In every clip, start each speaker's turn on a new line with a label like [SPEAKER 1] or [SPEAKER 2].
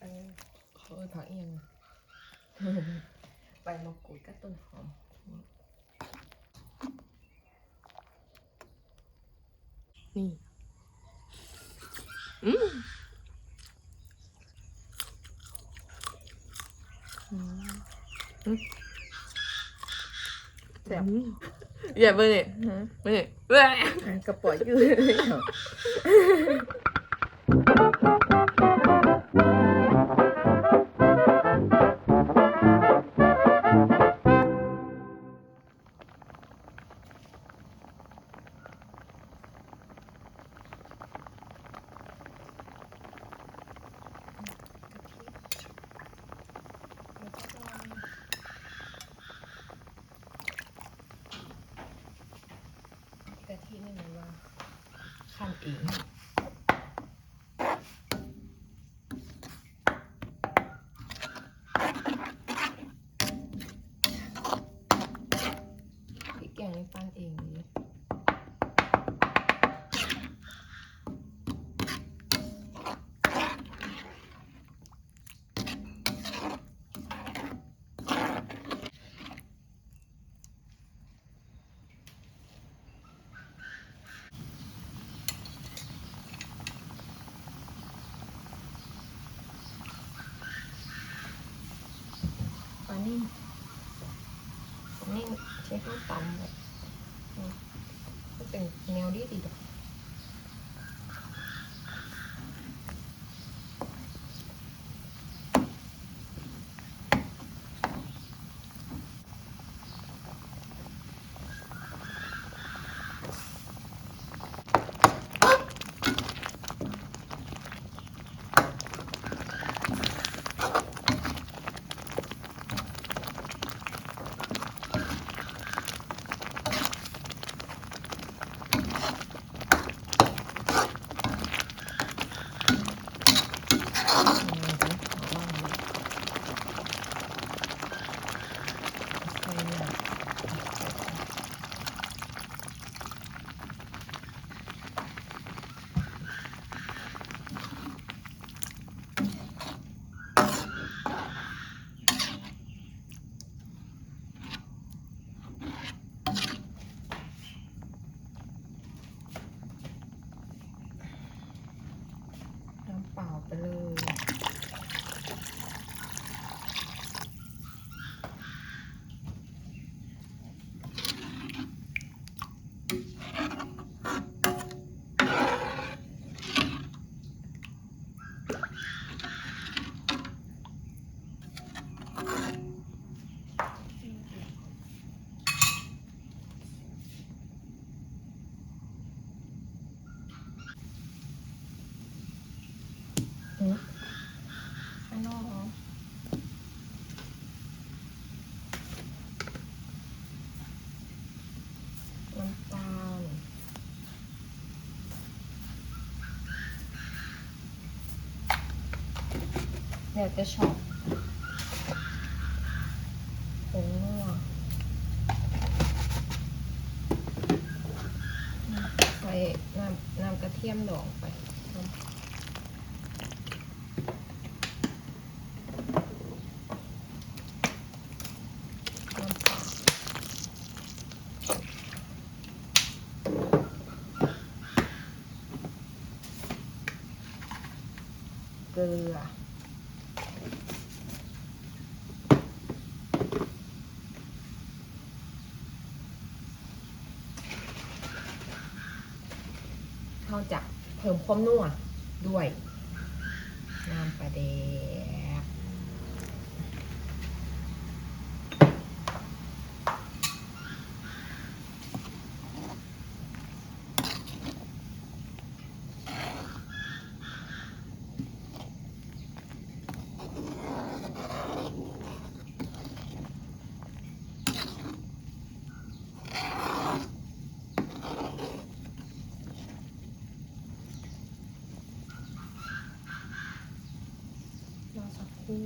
[SPEAKER 1] เออเขาเออผักเอียงใบมะกรูด นิ่มใช้ข้าวตำแบบมก็เป็นแนวดีดีดอกอืมเดี๋ยวขอลองดูใส่หน่อยน้ำเปล่าไปเลย อืมข้างนอกเหรอน้ำตาล เดี๋ยวจะชอบผงนัวใส่น้ำน้ำกระเทียมดองไปเกลือ เขาจะ เพิ่มความนัวด้วยน้ำปลาแดง รอสักครู่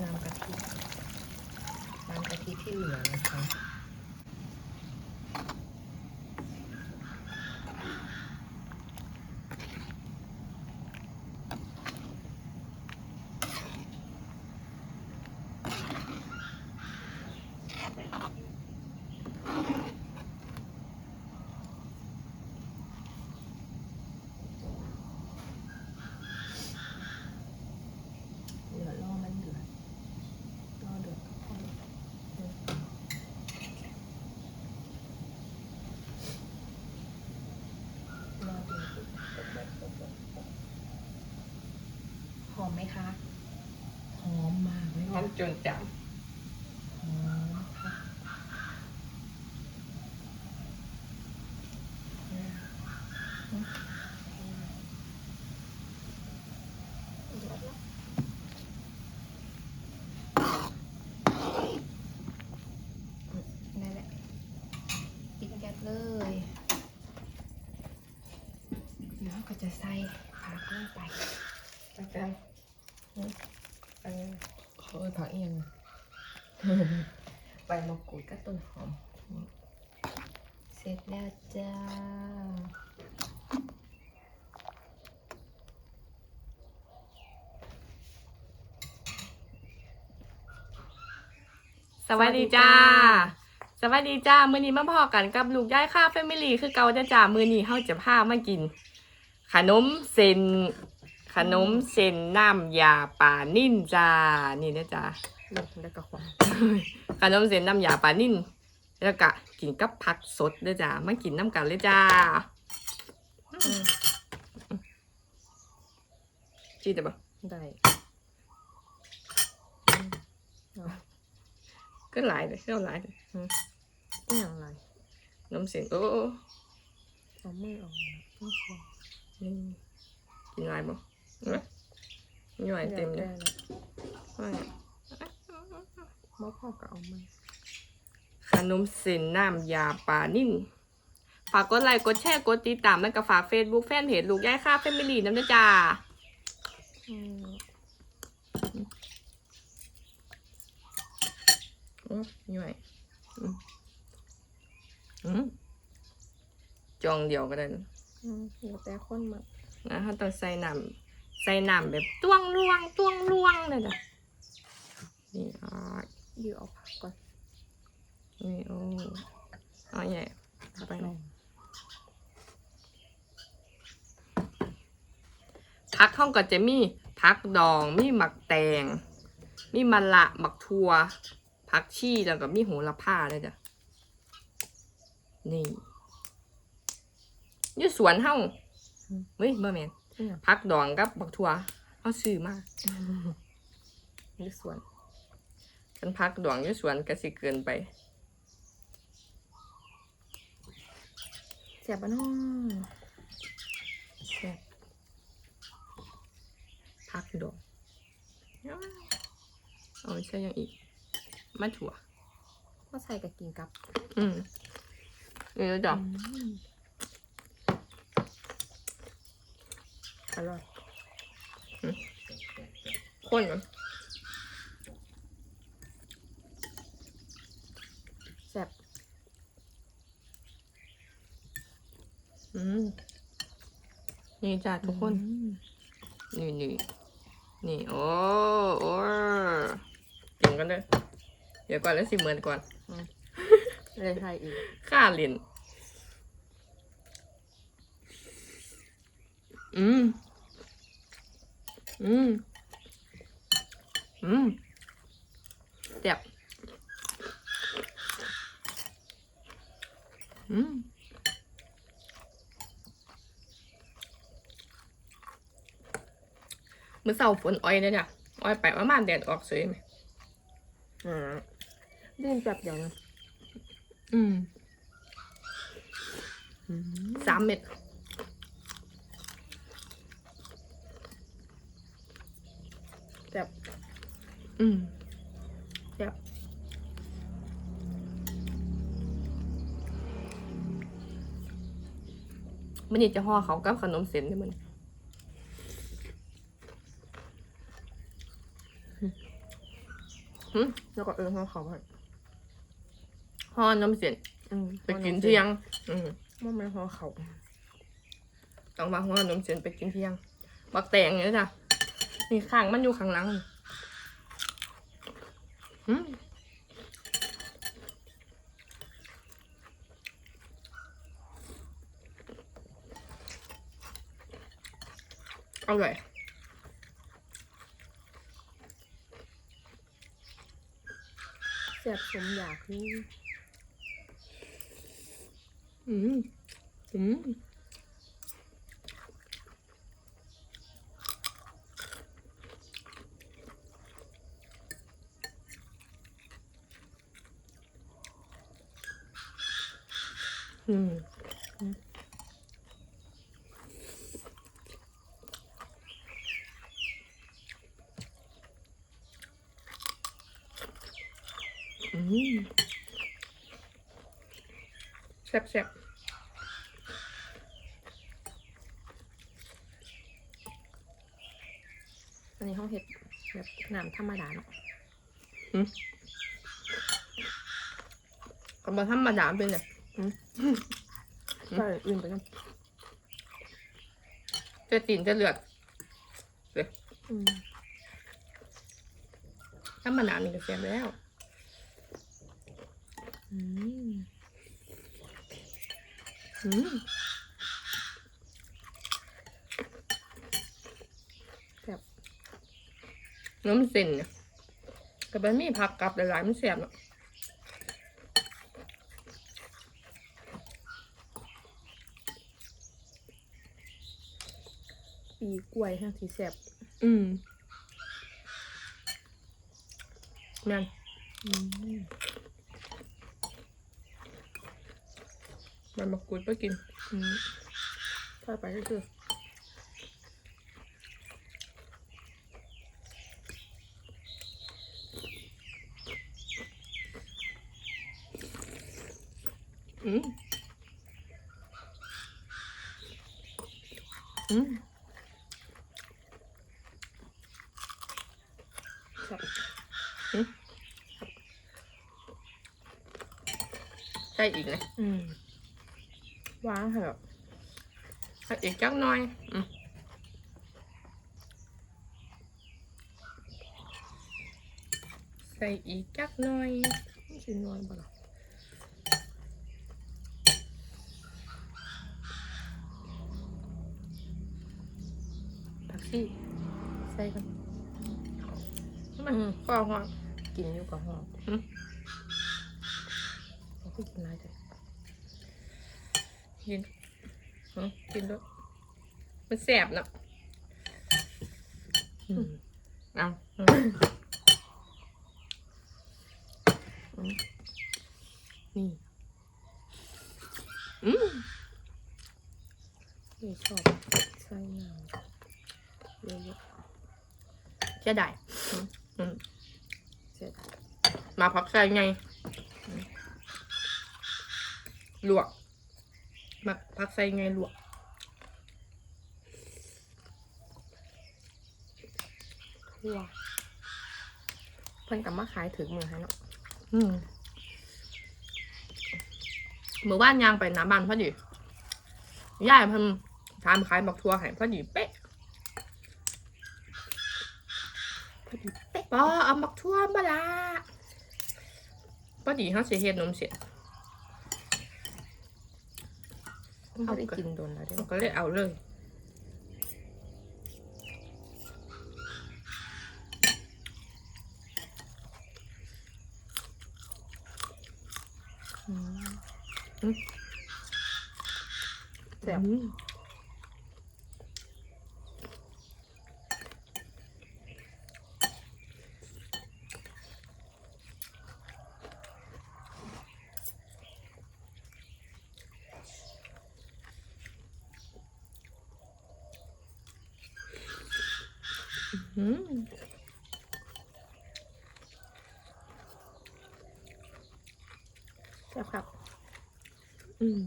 [SPEAKER 1] น้ำกะทิ น้ำกะทิที่เหลือนะคะ
[SPEAKER 2] อม ไหมคะ
[SPEAKER 3] หอมมากเลย
[SPEAKER 1] หอมจนจ
[SPEAKER 3] หอมค่ะำ
[SPEAKER 1] นั่นแหละปิดแก๊สเลยแล้วก็จะใส่ผักลงไป
[SPEAKER 3] อาจารย์อันนี้ เขาเออผักเอียง
[SPEAKER 1] ใบมะกรูดกับต้นหอม เสร็จแล้วจ้า
[SPEAKER 2] สวัสดีจ้า สวัสดีจ้า มื้อนี้มาพอกันกับลูกย้ายค่าแฟมิลี่คือเก่าจ้าจ้า มื้อนี้เฮาจะพามากิน ขนมเส้นข นมเส้นน้ำยาป่านิ่นจ้า นี่นะจ้า
[SPEAKER 3] แล้วก็ความ
[SPEAKER 2] ขนมเส้นน้ำยาปลานิ่นแล้วก็กินกับผักสดด้วยจ้ามากินน้ำกันเลยจ้าจีแต่บ
[SPEAKER 3] ได้
[SPEAKER 2] ก็หลายเลยก็หลายเลย
[SPEAKER 3] อีหยังไร
[SPEAKER 2] ขนมเส้นโอ้โอ้
[SPEAKER 3] เอามือออกมาต้องควง
[SPEAKER 2] นี่กินหลายบ่ เอ้ยมีหลายเต็มเลย
[SPEAKER 3] ได้แล้ว
[SPEAKER 2] ว่าไง
[SPEAKER 3] มะพร้าวก็เอามา
[SPEAKER 2] ขนมเส้นน้ำยาปลานิ่นฝากกดไลค์กดแชร์กดติดตามแล้วก็ฝากเฟซบุ๊กแฟนเพจลูกย่ายค่าแฟมิลี่น้ำนะจ้า
[SPEAKER 3] อืม
[SPEAKER 2] อืมย่อยอืมอืมจองเดียวก็ได้นะ
[SPEAKER 3] อืมแล้วแต่คนมา
[SPEAKER 2] นะเขาต้องใส่น้ำ ใส่น้ำแบบต้วงลวงต้วงลวงเลยจ้ะนี่อ่า
[SPEAKER 3] ยือเอาผักก่อน
[SPEAKER 2] นี่โอ้เอใหญ่ไป
[SPEAKER 3] แดง
[SPEAKER 2] พักห้องก็จะมีพักดองมีหมักแตงมีมะละหมักทัวพักชีแล้วก็มีโหระพาเลยจ้ะนี่อยู่สวนเฮ้าเฮ้ยบ่แมน
[SPEAKER 3] อีหยัง
[SPEAKER 2] พักดองกับบักทัวเอาซื้อมา
[SPEAKER 3] อยู่สวน
[SPEAKER 2] ฉันพักดองอยู่สวนก็สิเกินไป
[SPEAKER 3] แซ่บปะเน้อง
[SPEAKER 2] แซ่บพักดองเอาใช่ยังอีกมะถั่ว
[SPEAKER 3] ก็ใส่กับกินกับ
[SPEAKER 2] อืมนี่แล้วจ้ะ
[SPEAKER 3] อืมอร่อย
[SPEAKER 2] ข้นก่อน
[SPEAKER 3] แซ่บ
[SPEAKER 2] อืมนี่จ้ะทุกคน
[SPEAKER 3] อืม
[SPEAKER 2] นี่นี่นี่โอ้โอ้กินกันเลยเดี๋ยวก่อนแล้วสิเหมือนก่อน
[SPEAKER 3] เลยไทยอีก
[SPEAKER 2] ข้าเรียนอืม อืม อืมเจ็บอืมมื่อเสาฝนอ้อยเนี่ยจ้ะอ้อยไปประมาณแดดออกสวยไหม
[SPEAKER 3] อ่าดิ้นแป๊บเดียวนะ
[SPEAKER 2] อืม
[SPEAKER 3] อืม
[SPEAKER 2] สามเม็ด
[SPEAKER 3] แซ่บ
[SPEAKER 2] อืมเดี๋ยวมันนี่จะห่อเขากับขนมเส้นนี่มัน
[SPEAKER 3] แล้วก็เออเขาเขาผัด
[SPEAKER 2] ห่อน้ำเส้น
[SPEAKER 3] อืม
[SPEAKER 2] ไปกินเที่ยง อืม
[SPEAKER 3] ว่ามันห่อเขา
[SPEAKER 2] ต้องมาห่อน้ำเส้นไปกินเที่ยง บักแตงเนี่ยจ้ะ นี่ข้างมันอยู่ข้างหลังอืมอร่อย
[SPEAKER 3] แซ่บสมอยากนี่
[SPEAKER 2] อืมอืม อืมแซ่บแซ่บอันนี้ห้องเห็ดแบบน้ำธรรมดาเนาะก็มาธรรมดาเป็นไง ใช่อื่นไปกันจะตีนจะเลือดเลยอืมธรรมดานี่ก็แซ่บแล้วอืมอืมแบบน้ำเส้นเนี่ยกับมันมีผักกับหลายๆมันแซ่บเนาะ
[SPEAKER 1] ปีกล้วยทั้งที่แซ่บ
[SPEAKER 2] อืมแม่น
[SPEAKER 1] อืม
[SPEAKER 2] มันมากรูดไปกิน
[SPEAKER 1] อืมถ้าไปก็คือ
[SPEAKER 2] อืมอืม
[SPEAKER 1] แซ่บ
[SPEAKER 2] ใช่อีกเลย
[SPEAKER 1] อืมว้างค่ะแบบ
[SPEAKER 2] ใส่อีกจักหน่อยอืมใส่อีกจักหน่อย
[SPEAKER 1] ชิ้นนวลปะล่ะ
[SPEAKER 2] ผักชีใส่กัน
[SPEAKER 1] มัน
[SPEAKER 2] ก็หอม
[SPEAKER 1] กินอยู่กับห้อง
[SPEAKER 2] อืม
[SPEAKER 1] เขา ก็กินไรแต่
[SPEAKER 2] กินอืมกินด้วยมันแสบเนาะ
[SPEAKER 1] อืม
[SPEAKER 2] เอา
[SPEAKER 1] นี่
[SPEAKER 2] อืม
[SPEAKER 1] นี่ชอบใส่น้ำเยอะ
[SPEAKER 2] เสียดายอืม
[SPEAKER 1] ๆเสร็จ
[SPEAKER 2] มาพักใส่ไง ลวกมาพักใส่ไงลวก
[SPEAKER 1] ทั่วเพิ่นกลับมาขายถึงเมืองให้เนาะ
[SPEAKER 2] อืมเมื่อว่านยางไปหน้าบ้านพอดีย่ายเพิ่นทานขายบักทัวให้พอดีเป๊ะ
[SPEAKER 1] พอดีเป๊ะ
[SPEAKER 2] ปอเอาบักทัวมาละพอดีเขาสิเฮ็ดนมเสร็จ
[SPEAKER 1] ไม่ได้กินโดนแล้วเด้
[SPEAKER 2] เขาก็เลยเอาเลย
[SPEAKER 1] อืม
[SPEAKER 2] อืม
[SPEAKER 1] แซ่บ แซ่บครับ
[SPEAKER 2] อืม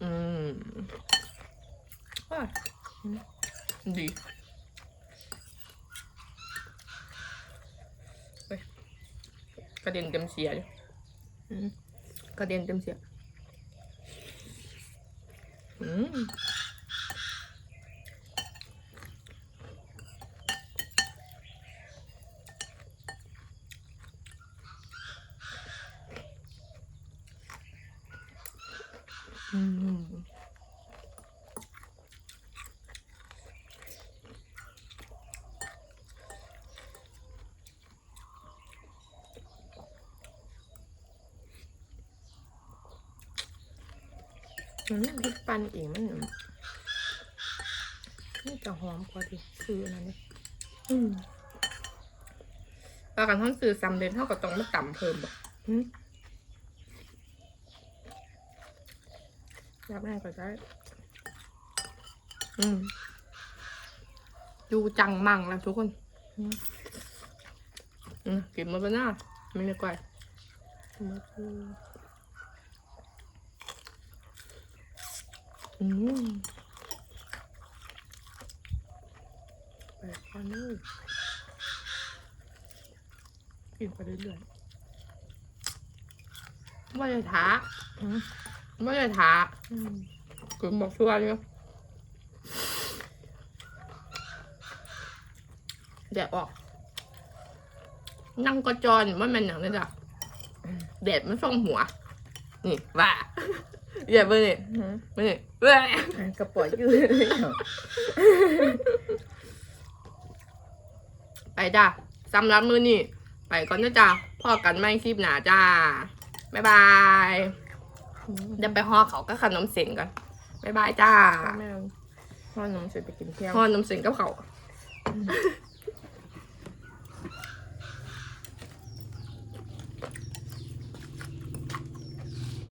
[SPEAKER 2] อืมอะอืมดีเฮ้ยกระเด็นเต็มเสียเลย
[SPEAKER 1] อืม
[SPEAKER 2] กระเด็นเต็มเสีย อืมอืม
[SPEAKER 1] อืมพริกปั่นเองมันนี่จะหอมกว่าที่ซื้ออันนั้นเลย
[SPEAKER 2] อืมแล้วกันท่านสื่อซ้ำเดินเท่ากับต้องมาต่ำเพิ่มบ่
[SPEAKER 1] อืมรับแม่ก็ได้
[SPEAKER 2] อืมดูจังมั่งแล้วทุกคน
[SPEAKER 1] อืม
[SPEAKER 2] อืมกินมาบ้าน้าไม่ได้ก่อย
[SPEAKER 1] มาคือ
[SPEAKER 2] อืม
[SPEAKER 1] แปดพันเลยกินไปเรื่อย
[SPEAKER 2] ว่าจะท้า
[SPEAKER 1] ๆอืม
[SPEAKER 2] ว่าจะท้า
[SPEAKER 1] อืม
[SPEAKER 2] คุณบอกชัวร์เนี่ยแดดออก นั่งกระจรว่ามันอย่างนี้จ้ะแดดมันส่องหัว นี่ว่า อย่าเบอร์นี่
[SPEAKER 1] อืม
[SPEAKER 2] เบอร์นี่เบอร์นี่
[SPEAKER 1] อะกระป๋อยยืดเลยเหรอ
[SPEAKER 2] ไปจ้ะสำหรับมือนี่ไปก่อนนะจ้ะพ่อกันไม่คลิปหนาจ้า บ๊ายบาย
[SPEAKER 1] อืม
[SPEAKER 2] เดี๋ยวไปห่อเขาก็ขนมเส้นก่อน บ๊ายบายจ้า
[SPEAKER 1] แม่พ่อน้องเสร็จไปกินเที่ยง
[SPEAKER 2] ห่อนมเส้นกับเขาว